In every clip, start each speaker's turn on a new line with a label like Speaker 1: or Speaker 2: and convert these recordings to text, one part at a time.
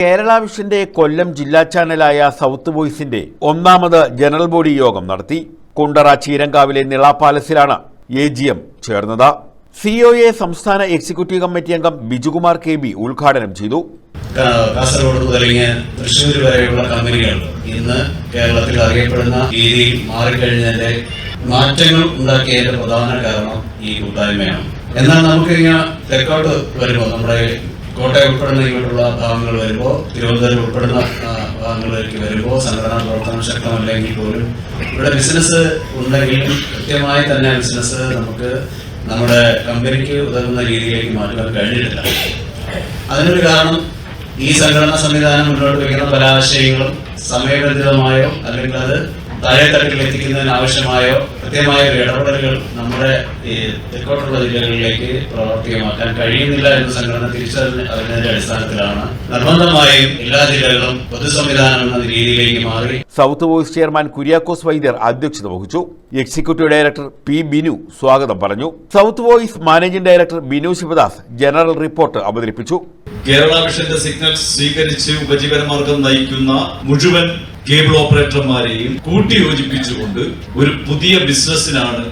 Speaker 1: കേരള വിഷന്റെ കൊല്ലം ജില്ലാ ചാനലായ സൗത്ത് വോയിസിന്റെ ഒന്നാമത് general body യോഗം നടത്തി. കുണ്ടറ ചീരങ്കാവിലെ നിള പാലസിലാണ് എ ജി എം ചേർന്നത്. സിഒഎ സംസ്ഥാന എക്സിക്യൂട്ടീവ് കമ്മിറ്റി അംഗം ബിജുകുമാർ കെ ബി ഉദ്ഘാടനം ചെയ്തു.
Speaker 2: കാസർഗോഡ് മുതൽ തൃശ്ശൂർ വരെയുള്ള കമ്പനികൾ ഇന്ന് കേരളത്തിൽ അറിയപ്പെടുന്ന രീതിയിൽ മാറിക്കഴിഞ്ഞതിന്റെ മാറ്റങ്ങൾ ഉണ്ടാക്കിയതിന്റെ പ്രധാന കാരണം ഈ കൂട്ടായ്മയാണ്. എന്നാൽ നമുക്ക് ഇങ്ങനെ തെക്കോട്ട് വരുമ്പോൾ നമ്മുടെ കോട്ടയം ഉൾപ്പെടുന്ന ഇങ്ങോട്ടുള്ള ഭാഗങ്ങൾ വരുമ്പോൾ തിരുവനന്തപുരം ഉൾപ്പെടുന്ന ഭാഗങ്ങളിലേക്ക് വരുമ്പോൾ സംഘടനാ പ്രവർത്തനം ശക്തമല്ലെങ്കിൽ പോലും ഇവിടെ ബിസിനസ് ഉണ്ടെങ്കിലും കൃത്യമായി തന്നെ ബിസിനസ് നമുക്ക് നമ്മുടെ കമ്പനിക്ക് ഉതകുന്ന രീതിയിലേക്ക് മാറ്റുവാൻ കഴിഞ്ഞിട്ടില്ല. അതിനൊരു കാരണം ഈ സംഘടനാ സംവിധാനം മുന്നോട്ട് വയ്ക്കുന്ന പല ആശയങ്ങളും സമയബന്ധിതമായോ അല്ലെങ്കിൽ അത് താഴെത്തട്ടിൽ എത്തിക്കുന്നതിന് ആവശ്യമായോ കൃത്യമായ ഇടപെടലുകൾ നമ്മുടെ ഈ തെക്കോട്ടുള്ള ജില്ലകളിലേക്ക് പ്രാവർത്തികമാക്കാൻ കഴിയുന്നില്ല എന്ന സംഘടന തിരിച്ചറിഞ്ഞ അതിന്റെ അടിസ്ഥാനത്തിലാണ് നിർബന്ധമായും എല്ലാ ജില്ലകളും പൊതുസംവിധാനം എന്ന രീതിയിലേക്ക് മാറി.
Speaker 1: South Voice chairman Kuriakose Vaidyar അധ്യക്ഷത വഹിച്ചു. എക്സിക്യൂട്ടീവ് ഡയറക്ടർ പി ബിനു സ്വാഗതം പറഞ്ഞു. South Voice managing director Binu Sivadas general report അവതരിപ്പിച്ചു.
Speaker 3: കേരള മിഷന്റെ സിഗ്നൽ സ്വീകരിച്ച് ഉപജീവനമാർഗം നയിക്കുന്ന മുഴുവൻ കേബിൾ ഓപ്പറേറ്റർമാരെയും കൂട്ടിയോജിപ്പിച്ചുകൊണ്ട് ഒരു പുതിയ ബിസിനസ്സിനാണ്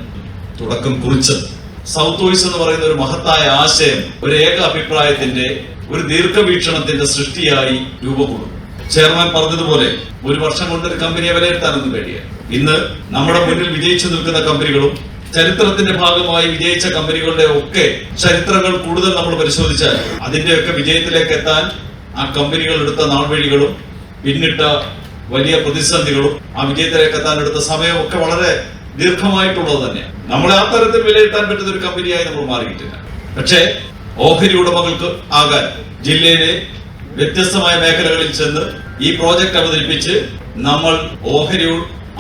Speaker 3: തുടക്കം കുറിച്ചത്. സൗത്ത് വോയിസ് എന്ന് പറയുന്ന ഒരു മഹത്തായ ആശയം ഒരു ഏക അഭിപ്രായത്തിന്റെ ഒരു ദീർഘവീക്ഷണത്തിന്റെ സൃഷ്ടിയായി രൂപപ്പെടും ചെയർമാൻ പറഞ്ഞതുപോലെ ഒരു വർഷം കൊണ്ട് ഒരു കമ്പനിയെ വിലയിരുത്താനൊന്നും കഴിയില്ല ഇന്ന് നമ്മുടെ മുന്നിൽ വിജയിച്ചു നിൽക്കുന്ന കമ്പനികളും ചരിത്രത്തിന്റെ ഭാഗമായി വിജയിച്ച കമ്പനികളുടെ ഒക്കെ ചരിത്രങ്ങൾ കൂടുതൽ നമ്മൾ പരിശോധിച്ചാൽ അതിന്റെയൊക്കെ വിജയത്തിലേക്ക് എത്താൻ ആ കമ്പനികൾ എടുത്ത നാൾവഴികളും പിന്നിട്ട വലിയ പ്രതിസന്ധികളും ആ വിജയത്തിലേക്ക് എത്താൻ എടുത്ത സമയം ഒക്കെ വളരെ ദീർഘമായിട്ടുള്ളത് തന്നെയാണ് നമ്മളെ ആ തരത്തിൽ വിലയിരുത്താൻ പറ്റുന്ന ഒരു കമ്പനിയായി നമ്മൾ മാറിയിട്ടില്ല. പക്ഷേ ഓഹരി ഉടമകൾക്ക് ആകാൻ ജില്ലയിലെ വ്യത്യസ്തമായ മേഖലകളിൽ ചെന്ന് ഈ പ്രോജക്റ്റ് അവതരിപ്പിച്ച് നമ്മൾ ഓഹരി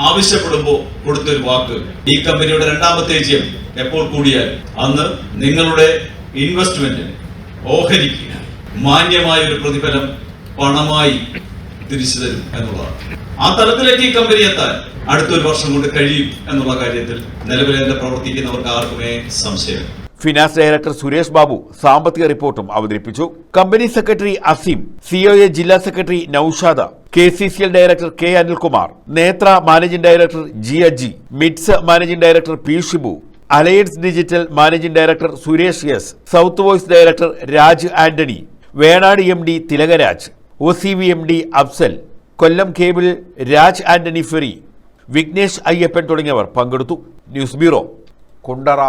Speaker 3: ആവശ്യപ്പെടുമ്പോൾ കൊടുത്തൊരു വാക്ക്. ഈ കമ്പനിയുടെ രണ്ടാമത്തെ വിജയം എപ്പോൾ കൂടിയാൽ അന്ന് നിങ്ങളുടെ ഇൻവെസ്റ്റ്മെന്റ് ഓഹരിക്ക് മാന്യമായ ഒരു പ്രതിഫലം പണമായി തിരിച്ചു തരും എന്നുള്ളതാണ്. ആ തലത്തിലേക്ക് ഈ കമ്പനി എത്താൻ അടുത്തൊരു വർഷം കൊണ്ട് കഴിയും എന്നുള്ള കാര്യത്തിൽ നിലവിലെ പ്രവർത്തിക്കുന്നവർക്ക് ആർക്കുമേ സംശയം
Speaker 1: ഫിനാൻസ് ഡയറക്ടർ സുരേഷ് ബാബു സാമ്പത്തിക റിപ്പോർട്ടും അവതരിപ്പിച്ചു. കമ്പനി സെക്രട്ടറി അസീം സിഒഎ ജില്ലാ secretary Noushad K C C L director K Anilkumar Nethra managing director G Aji Mids managing director P Shibu Alliance Digital managing director Suresh S South Voice director Raj Antony Venad M D Thilakaraj O C V M D Afsal Kollam cable Raj Antony Ferry Vignesh Ayyappan തുടങ്ങിയവർ പങ്കെടുത്തു. News bureau Kundara